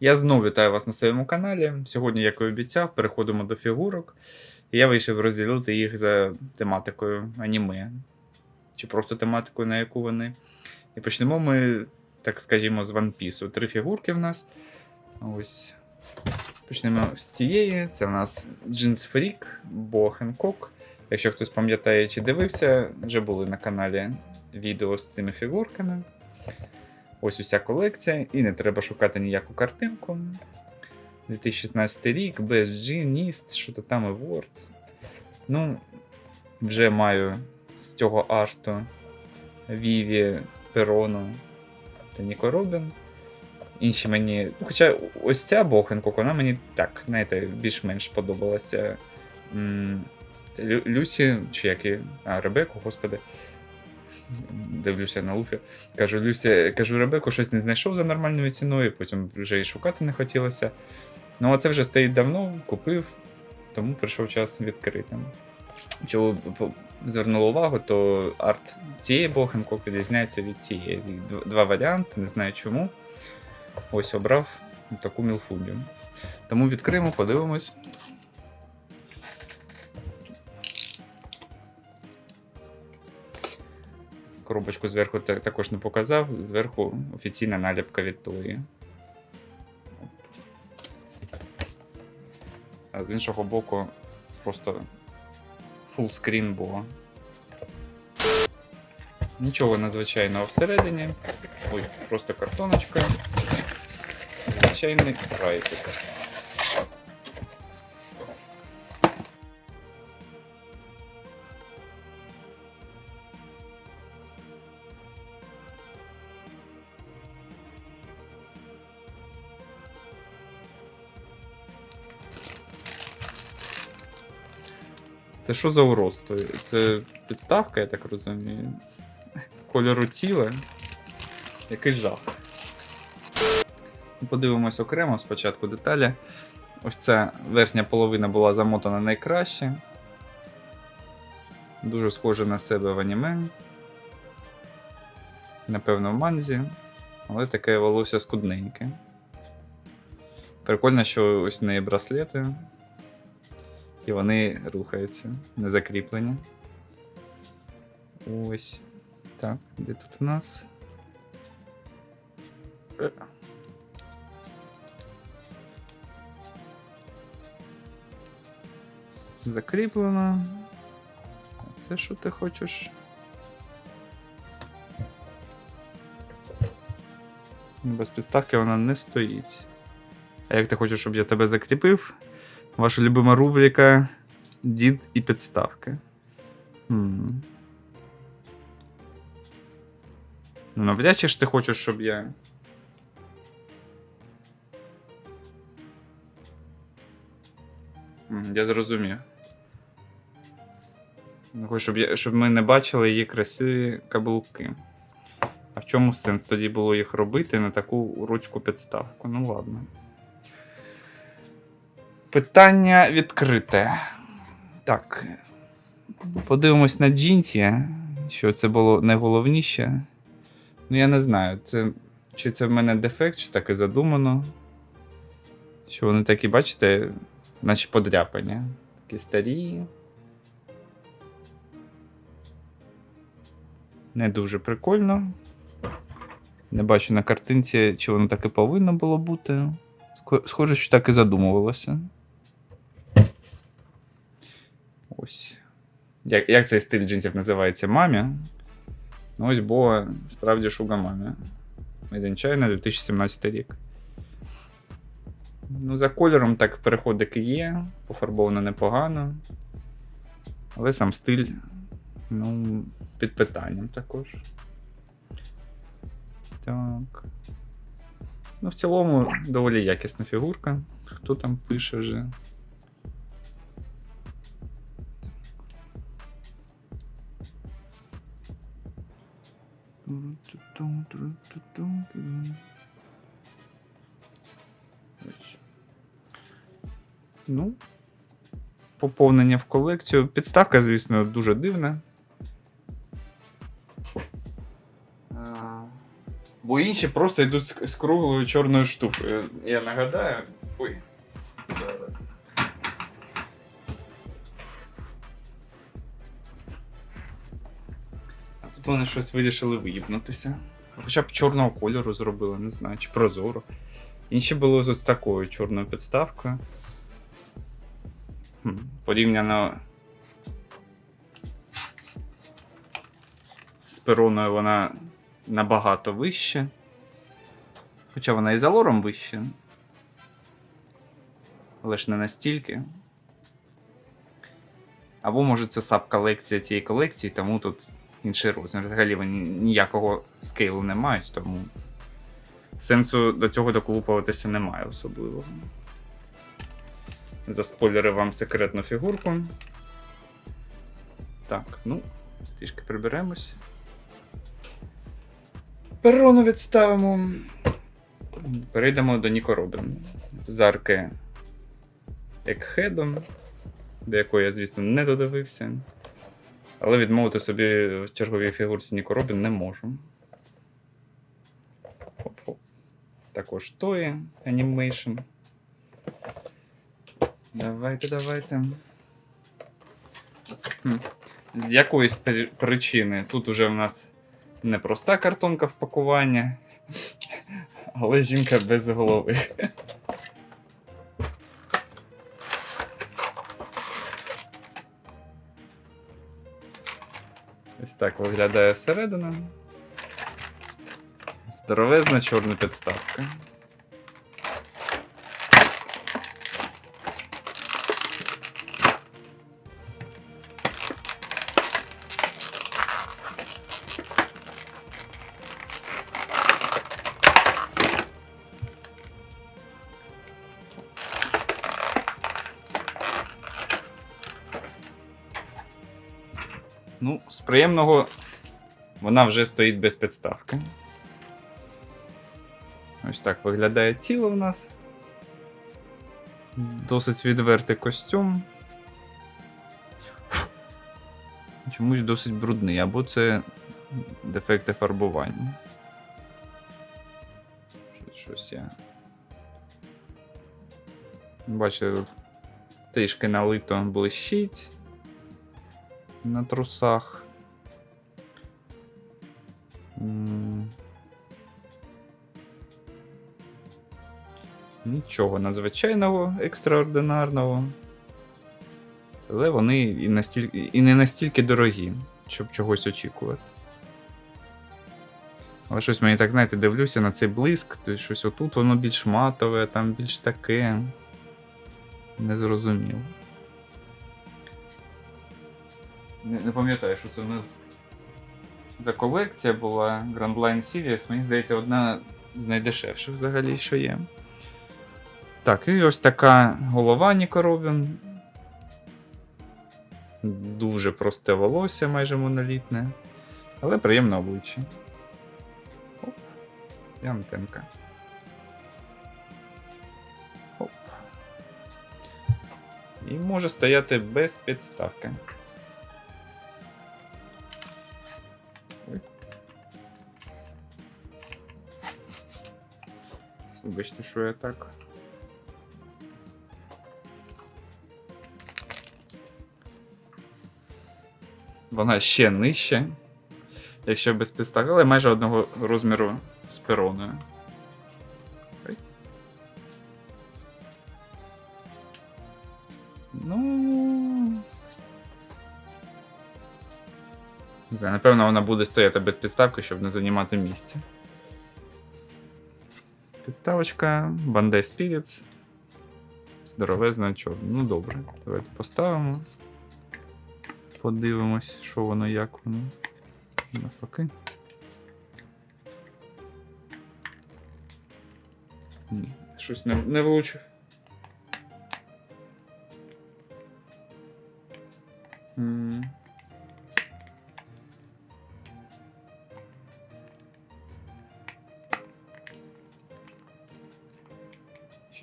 Я знову вітаю вас на своєму каналі. Сьогодні, як і обіцяв, переходимо до фігурок. Я вирішив розділити їх за тематикою аніме. Чи просто тематикою, на яку вони. І почнемо ми, так скажімо, з One Piece. Три фігурки в нас. Ось. Почнемо з цієї. Це в нас Джинс Freak, Бо Хенкок. Якщо хтось пам'ятає чи дивився, вже були на каналі відео з цими фігурками. Ось уся колекція, і не треба шукати ніяку картинку. 2016 рік, BSG, NIST, що то там і Word. Ну, вже маю з цього арту Віві, Перону та Ніко Робін. Інші мені. ну, Хоча ось ця Бохенкок, вона мені так, знаєте, більш-менш подобалася. Лю- Люсі, чи як і. А, Ребеку, господи. Дивлюся на Луфі. Кажу, Люсі, кажу, Ребеку, щось не знайшов за нормальною ціною, потім вже і шукати не хотілося. Ну, а це вже стоїть давно, купив, тому прийшов час відкрити. Чого звернуло увагу, то арт цієї Бохенкок відрізняється від цієї. Два варіанти, не знаю чому. Ось обрав таку мілфулю. Тому відкриємо, подивимось. Коробочку зверху також не показав. Зверху офіційна наліпка від тої. А з іншого боку, просто фулскрін було. Нічого надзвичайного всередині. Ой, просто картоночка. Звичайний райсик. Це що за уродство? Це підставка, я так розумію. Кольору тіла. Який жах. Подивимось окремо спочатку деталі. Ось ця верхня половина була замотана найкраще. Дуже схоже на себе в аніме. Напевно, в манзі. Але таке волосся скудненьке. Прикольно, що ось в неї браслети. І вони рухаються, не закріплені. Ось. Так, де тут у нас? Закріплено. А Це що ти хочеш? Без підставки вона не стоїть. А як ти хочеш, щоб я тебе закріпив? Ваша любима рубрика Дід і підставки. Хм. Ну, навряд чи ж ти хочеш, щоб я. Я зрозумів. Ну, Хочу, щоб, я, щоб ми не бачили її красиві каблуки. А в чому сенс тоді було їх робити на таку руцьку підставку? Ну ладно. Питання відкрите. Так. Подивимось на джинсі, що це було найголовніше. Ну, я не знаю, це, чи це в мене дефект, чи так і задумано. Що вони такі, бачите, наче подряпані. Такі старі. Не дуже прикольно. Не бачу на картинці, чи воно так і повинно було бути. Схоже, що так і задумувалося. Ось. Як, як цей стиль джинсів називається мамі? Ну, ось бо справді шуга мамі. China 2017 рік. Ну, за кольором так переходик є, пофарбовано непогано. Але сам стиль, ну, під питанням також. Так. Ну, в цілому доволі якісна фігурка. Хто там пише вже? Ну, поповнення в колекцію. Підставка, звісно, дуже дивна. Бо інші просто йдуть з, круглою чорною штукою. Я нагадаю. Ой. Вони щось вирішили виїбнутися. Хоча б чорного кольору зробили, не знаю, чи прозоро. Інші були з ось такою чорною підставкою. Хм, Порівняно з пероною вона набагато вища. Хоча вона і за лором вища. Але ж не настільки. Або може це саб-колекція цієї колекції, тому тут інший розмір. Взагалі вони ніякого скейлу не мають, тому сенсу до цього доколупуватися немає особливого. Заспойлерив вам секретну фігурку. Так, ну, трішки приберемось. Перону відставимо. Перейдемо до Ніко Робін. З Екхедом, до якої я, звісно, не додивився. Але відмовити собі в черговій фігурці Ніко Робін не можу. Хоп-хоп. Також Тої Animation. Давайте, давайте. З якоїсь при- причини тут уже в нас не проста картонка впакування, але жінка без голови. Так виглядає середина. Здоровезна чорна підставка. Ну, з приємного вона вже стоїть без підставки. Ось так виглядає тіло в нас. Досить відвертий костюм. Чомусь досить брудний, або це дефекти фарбування. Щось- я. Бачите, трішки налито блищить на трусах. Нічого надзвичайного, екстраординарного. Але вони і, настільки, і не настільки дорогі, щоб чогось очікувати. Але щось мені так, знаєте, дивлюся на цей блиск, то щось отут воно більш матове, там більш таке. Не Не, не пам'ятаю, що це в нас за колекція була Grand Line Series. Мені здається, одна з найдешевших взагалі, що є. Так, і ось така голова Ніко Робін. Дуже просте волосся, майже монолітне. Але приємне обличчя. Оп. І антенка. Оп. І може стояти без підставки. Вибачте, що я так. Вона ще нижче, якщо без підставки, але майже одного розміру з пероною. Ну. Не знаю, напевно, вона буде стояти без підставки, щоб не займати місце. Підставочка, Bandai Spirits. Здоровезна чорна. Ну добре, давайте поставимо. Подивимось, що воно, як воно. Навпаки. Ні, щось не, не влучив.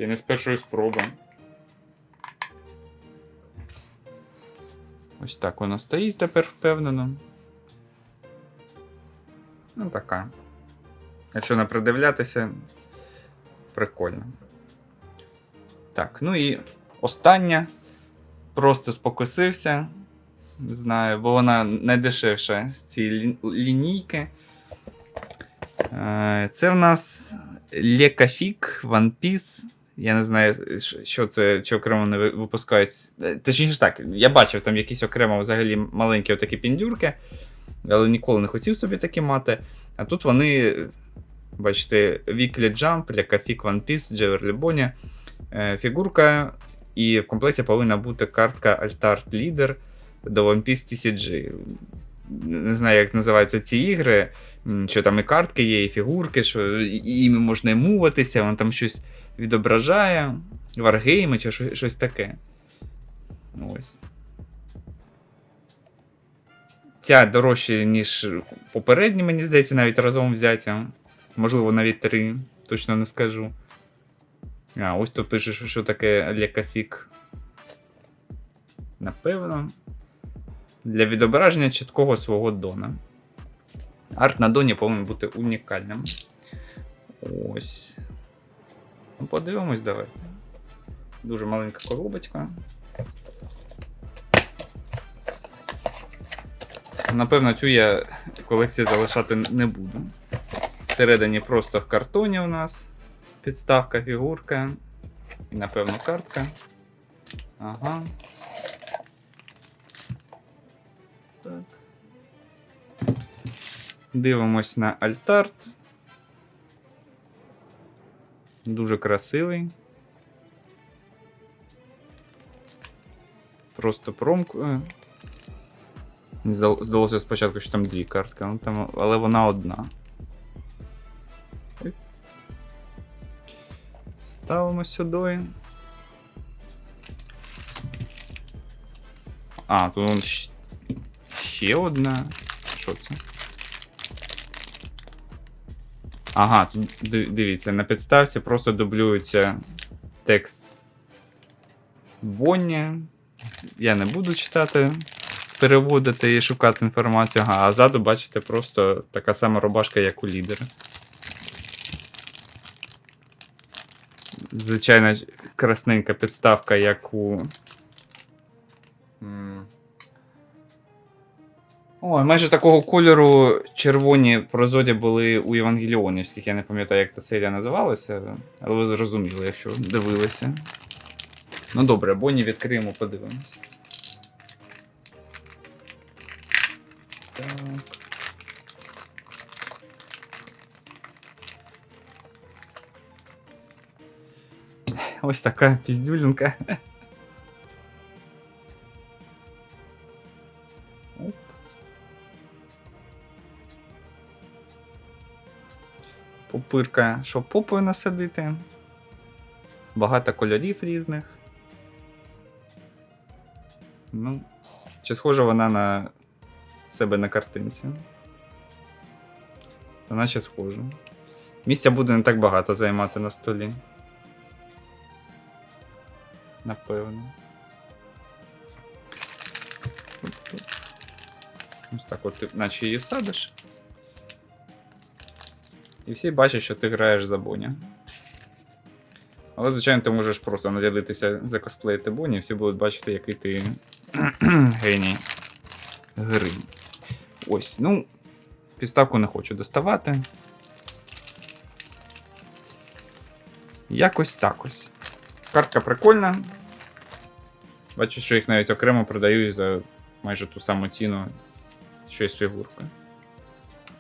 Й не з першої спроби. Ось так вона стоїть тепер впевнено. Ну, така. Якщо не придивлятися, прикольно. Так, ну і остання. Просто спокусився. Не знаю, бо вона найдешевша з цієї лі- лінійки. Е, Це в нас Лекафік One Piece. Я не знаю, що це, чи окремо не випускають. Е, Точніше так, я бачив там якісь окремо взагалі маленькі отакі піндюрки, але ніколи не хотів собі такі мати. А тут вони, бачите, Weekly Jump, Лекафік One Piece, Джеверлі Боні. Е, Фігурка, і в комплекті повинна бути картка Altart Leader до One Piece TCG. Не знаю, як називаються ці ігри. Що там і картки є, і фігурки, що іми можна і воно там щось відображає. Варгейми чи щось, таке. Ось. Ця дорожча, ніж попередні, мені здається, навіть разом взяття. Можливо, навіть три, точно не скажу. А, ось тут пише, що, таке лекафік. Напевно. Для відображення чіткого свого дона. Арт на доні повинен бути унікальним. Ось. Ну, подивимось, давайте. Дуже маленька коробочка. Напевно, цю я в колекції залишати не буду. Всередині просто в картоні у нас підставка, фігурка. І, напевно, картка. Ага. Так. Дивимось на альтарт. Дуже красивий. Просто промку. е. Здалося спочатку, що там дві картки, ну, там, але вона одна. Ставимо сюди. А, тут ще одна. Що це? Ага, тут дивіться, на підставці просто дублюється текст Бонні. Я не буду читати, переводити і шукати інформацію. Ага, а ззаду, бачите, просто така сама рубашка, як у лідера. Звичайно, красненька підставка, як у. Ой, майже такого кольору червоні прозоді були у Євангеліонівських. Я не пам'ятаю, як та серія називалася, але ви зрозуміли, якщо дивилися. Ну добре, Бонні відкриємо, подивимось. Так. Ось така піздюлінка. Пупирка, щоб попою насадити. Багато кольорів різних. Ну, чи схожа вона на себе на картинці? Вона ще схожа. Місця буде не так багато займати на столі. Напевно. Ось так от наче її садиш. І всі бачать, що ти граєш за Боня. Але, звичайно, ти можеш просто наділитися за косплеїти Боні, і всі будуть бачити, який ти геній гри. Ось, ну, підставку не хочу доставати. Якось так ось. Картка прикольна. Бачу, що їх навіть окремо продають за майже ту саму ціну, що й з фігуркою.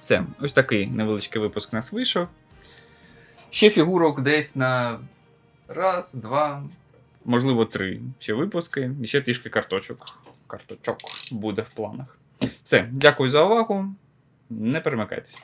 Все, ось такий невеличкий випуск нас вийшов. Ще фігурок десь на раз, два, можливо, три ще випуски. І ще трішки карточок. Карточок буде в планах. Все, дякую за увагу. Не перемикайтеся.